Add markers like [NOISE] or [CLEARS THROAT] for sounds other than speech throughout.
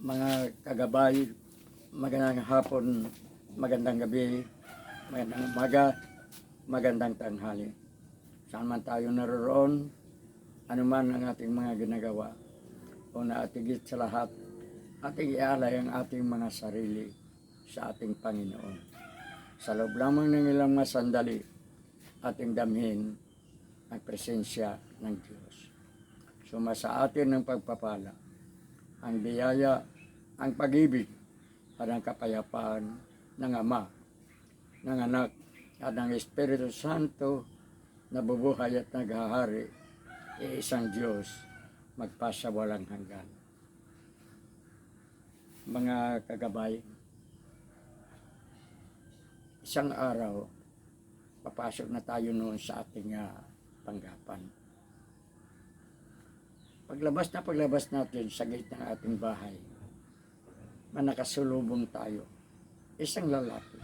mga kagabay, magandang hapon, magandang gabi, magandang umaga, magandang tanghali. Saan man tayo naroon, anuman ang ating mga ginagawa, una at higit sa lahat, ating ialay ang ating mga sarili sa ating Panginoon. Sa loob lamang ng ilang mga sandali, ating damhin ang presensya ng Diyos. Suma sa atin ng pagpapala, ang biyaya, ang pag-ibig, at ang kapayapaan ng Ama, ng Anak, at ng Espiritu Santo na bubuhay at naghahari, iisang Diyos, magpasawalang hanggan. Mga kagabay, isang araw, papasok na tayo noon sa ating ah, panggapan. Paglabas na paglabas natin sa gate ng ating bahay, manakasulubong tayo. Isang lalaki.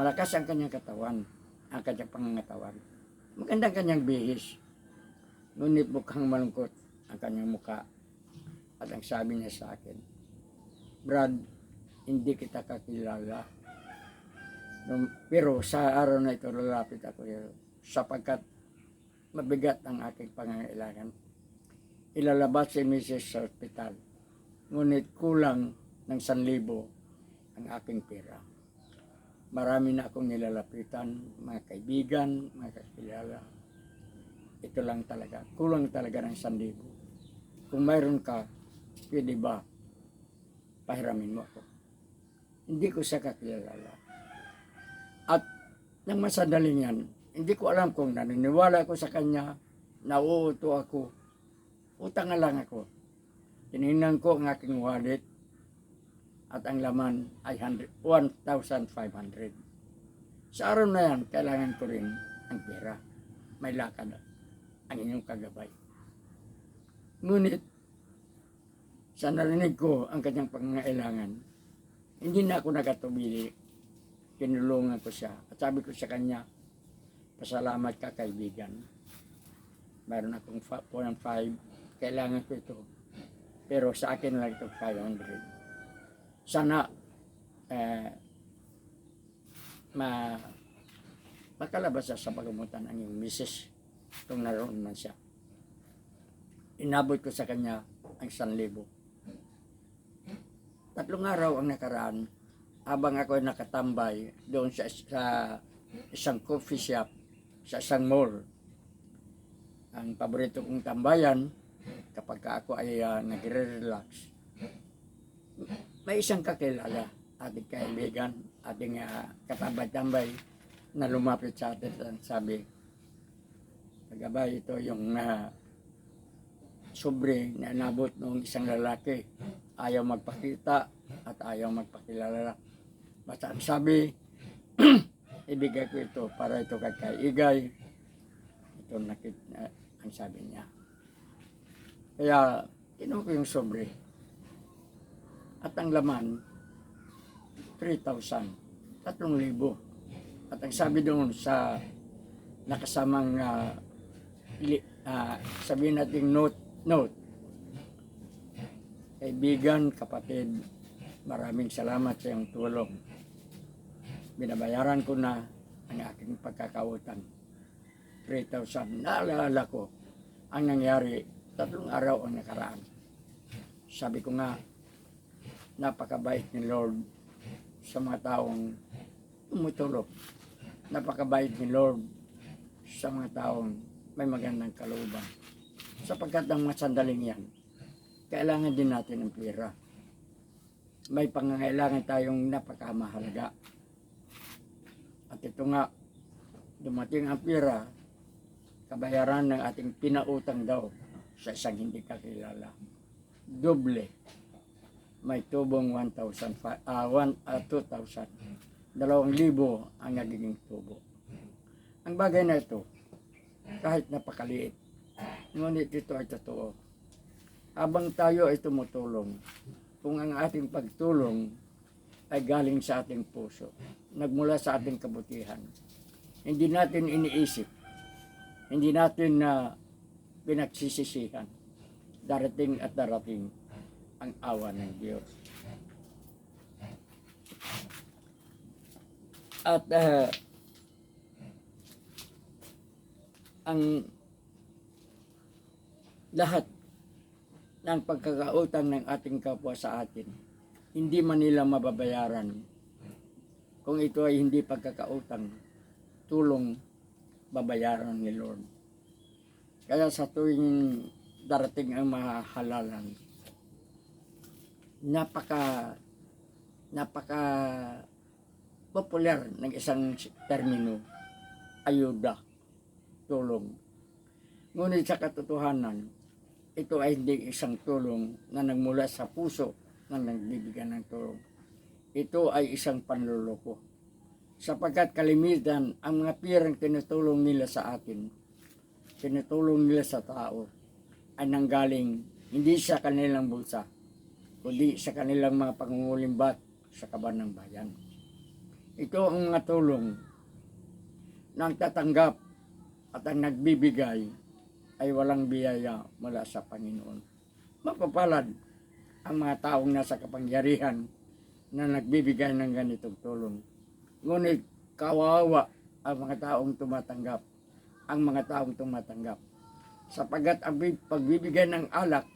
Malakas ang kanyang katawan, ang kanyang pangangatawan. Magandang kanyang bihis. Ngunit mukhang malungkot ang kanyang muka. At ang sabi niya sa akin, Brad, hindi kita kakilala. Pero sa araw na ito, lalapit ako sapagkat mabigat ang aking pangangailangan. Ilalabas si Mrs. sa ospital. Ngunit kulang ng 1,000 ang aking pera. Marami na akong nilalapitan, mga kaibigan, mga kakilala. Ito lang talaga. Kulang talaga ng 1,000. Kung mayroon ka, pwede ba pahiramin mo ako? Hindi ko siya kakilala. At nang masadaling yan, hindi ko alam kung naniniwala ako sa kanya, nauuto ako, utang na lang ako. Tinignan ko ang aking wallet at ang laman ay 100 1,500. Sa araw na yan, kailangan ko rin ang pera. May lakad ang inyong kagabay. Ngunit, sa narinig ko ang kanyang pangangailangan, hindi na ako nagatubili. Kinulungan ko siya. At sabi ko sa kanya, pasalamat ka kaibigan. Mayroon akong 4.5, kailangan ko ito. Pero sa akin lang ito 500 sana eh, ma makalabas sa pagamutan ang iyong misis kung naroon man siya. Inabot ko sa kanya ang 1,000. Tatlong araw ang nakaraan habang ako ay nakatambay doon sa, sa isang coffee shop sa isang mall. Ang paborito kong tambayan kapag ka ako ay uh, nagre-relax may isang kakilala, ating kaibigan, ating uh, katambay-tambay na lumapit sa atin at sabi, Kagabay, ito yung uh, sobre na nabot ng isang lalaki. Ayaw magpakita at ayaw magpakilala. Basta ang sabi, [CLEARS THROAT] ibigay ko ito para ito kay kaigay. Ito nakit, uh, ang sabi niya. Kaya, kinuha ko yung sobre. At ang laman, 3,000. 3,000. At ang sabi doon sa nakasamang uh, li, ah, sabihin natin note, note. Kaibigan, kapatid, maraming salamat sa iyong tulong. Binabayaran ko na ang aking pagkakautang. 3,000. Naalala ko ang nangyari tatlong araw ang nakaraan. Sabi ko nga, napakabait ni Lord sa mga taong tumutulog. Napakabait ni Lord sa mga taong may magandang kalooban. Sapagkat ang mga sandaling yan, kailangan din natin ng pera. May pangangailangan tayong napakamahalaga. At ito nga, dumating ang pera, kabayaran ng ating pinautang daw sa isang hindi kakilala. Doble may tubong 1,000, ah, one- ah, 2,000. Dalawang libo ang nagiging tubo. Ang bagay na ito, kahit napakaliit, ngunit ito ay totoo. Habang tayo ay tumutulong, kung ang ating pagtulong ay galing sa ating puso, nagmula sa ating kabutihan, hindi natin iniisip, hindi natin na pinagsisisihan, darating at darating ang awa ng Diyos. At ah, ang lahat ng pagkakautang ng ating kapwa sa atin, hindi man nila mababayaran kung ito ay hindi pagkakautang, tulong babayaran ni Lord. Kaya sa tuwing darating ang mahalalan, napaka napaka popular ng isang termino, ayuda, tulong. Ngunit sa katotohanan, ito ay hindi isang tulong na nagmula sa puso na nagbibigyan ng tulong. Ito ay isang panluloko. Sapagkat kalimitan, ang mga pirang tinutulong nila sa atin, tinutulong nila sa tao, ay nanggaling hindi sa kanilang bulsa, kundi sa kanilang mga pangungulimbat sa kaban ng bayan. Ito ang mga tulong ang tatanggap at ang nagbibigay ay walang biyaya mula sa Panginoon. Mapapalad ang mga taong nasa kapangyarihan na nagbibigay ng ganitong tulong. Ngunit kawawa ang mga taong tumatanggap, ang mga taong tumatanggap. Sapagat ang bi- pagbibigay ng alak,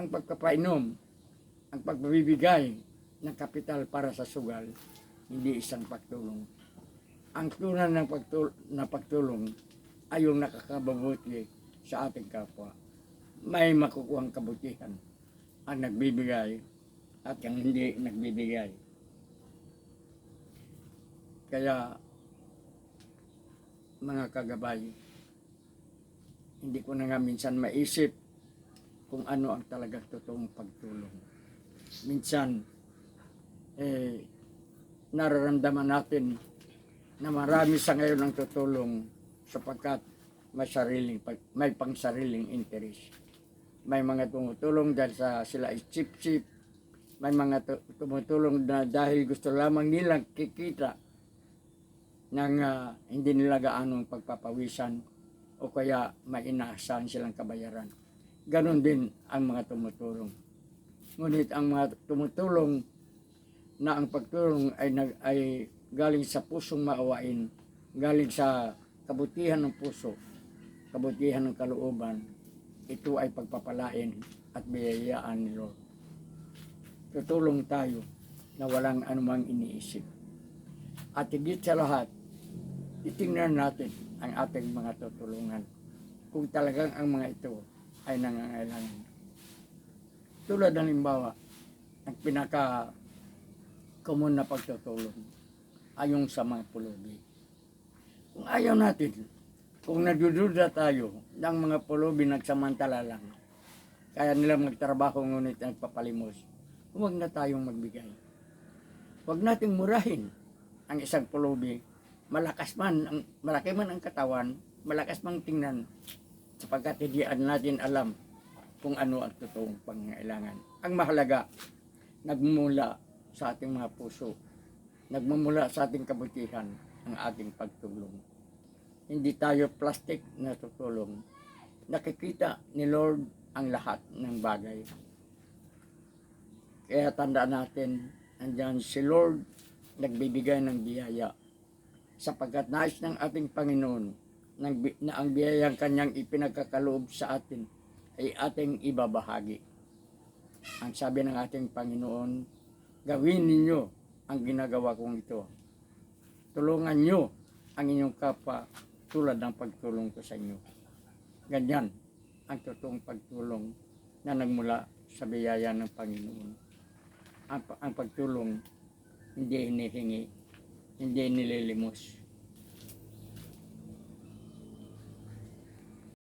ang pagpapainom, ang pagbibigay ng kapital para sa sugal, hindi isang pagtulong. Ang tunay ng pagtul- na pagtulong ay yung nakakababuti sa ating kapwa. May makukuhang kabutihan ang nagbibigay at ang hindi nagbibigay. Kaya, mga kagabay, hindi ko na nga minsan maisip kung ano ang talagang totoong pagtulong. Minsan, eh, nararamdaman natin na marami sa ngayon ang tutulong sapagkat may sariling may pangsariling interest. May mga tumutulong dahil sa sila chip-chip. May mga tu- tumutulong na dahil gusto lamang nilang kikita ng ah, hindi nila gaanong pagpapawisan o kaya may inaasahan silang kabayaran. Ganon din ang mga tumutulong. Ngunit ang mga tumutulong na ang pagtulong ay, nag, ay galing sa pusong maawain, galing sa kabutihan ng puso, kabutihan ng kalooban, ito ay pagpapalain at biyayaan ni Lord. Tutulong tayo na walang anumang iniisip. At higit sa lahat, titingnan natin ang ating mga tutulungan kung talagang ang mga ito ay nangangailangan. Tulad ng limbawa, ang pinaka common na pagtutulong ay yung sa mga pulubi. Kung ayaw natin, kung nagdududa tayo ng mga pulubi nagsamantala lang, kaya nila magtrabaho ngunit nagpapalimos, huwag na tayong magbigay. Huwag nating murahin ang isang pulubi. Malakas man, ang, malaki man ang katawan, malakas mang tingnan, sapagkat hindi natin alam kung ano ang totoong pangailangan. Ang mahalaga, nagmumula sa ating mga puso, nagmumula sa ating kabutihan ang ating pagtulong. Hindi tayo plastic na tutulong. Nakikita ni Lord ang lahat ng bagay. Kaya tandaan natin, andyan si Lord nagbibigay ng biyaya sapagkat nais ng ating Panginoon na ang biyayang kanyang ipinagkakaloob sa atin ay ating ibabahagi. Ang sabi ng ating Panginoon, gawin ninyo ang ginagawa kong ito. Tulungan nyo ang inyong kapwa tulad ng pagtulong ko sa inyo. Ganyan ang totoong pagtulong na nagmula sa biyaya ng Panginoon. Ang, ang pagtulong hindi hinihingi, hindi nililimos,